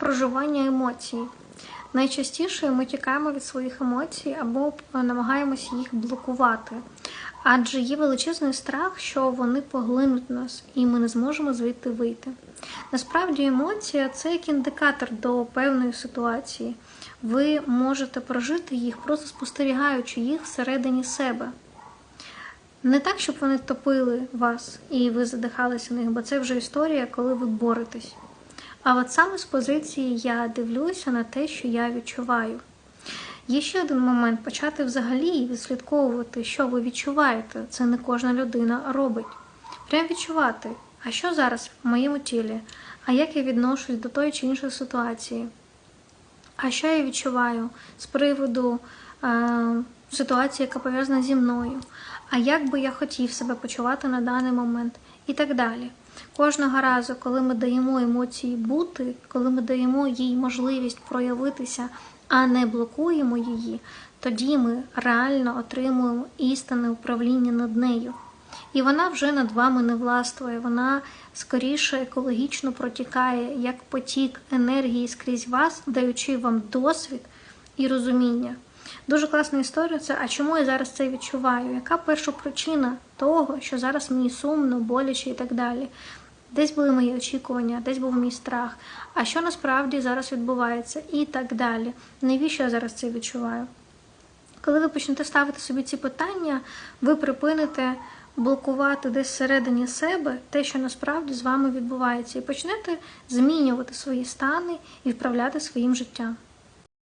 проживання емоцій. Найчастіше ми тікаємо від своїх емоцій або намагаємося їх блокувати. Адже є величезний страх, що вони поглинуть нас, і ми не зможемо звідти вийти. Насправді, емоція це як індикатор до певної ситуації. Ви можете прожити їх, просто спостерігаючи їх всередині себе. Не так, щоб вони топили вас і ви задихалися в них, бо це вже історія, коли ви боретесь. А от саме з позиції я дивлюся на те, що я відчуваю. Є ще один момент почати взагалі відслідковувати, що ви відчуваєте. Це не кожна людина робить. Прям відчувати, а що зараз в моєму тілі, а як я відношусь до тої чи іншої ситуації. А що я відчуваю з приводу е, ситуації, яка пов'язана зі мною? А як би я хотів себе почувати на даний момент? І так далі. Кожного разу, коли ми даємо емоції бути, коли ми даємо їй можливість проявитися, а не блокуємо її, тоді ми реально отримуємо істинне управління над нею. І вона вже над вами не властвує, вона скоріше екологічно протікає як потік енергії скрізь вас, даючи вам досвід і розуміння. Дуже класна історія це, а чому я зараз це відчуваю? Яка перша причина того, що зараз мені сумно, боляче і так далі? Десь були мої очікування, десь був мій страх. А що насправді зараз відбувається? І так далі. Навіщо я зараз це відчуваю? Коли ви почнете ставити собі ці питання, ви припините блокувати десь всередині себе те, що насправді з вами відбувається, і почнете змінювати свої стани і вправляти своїм життям.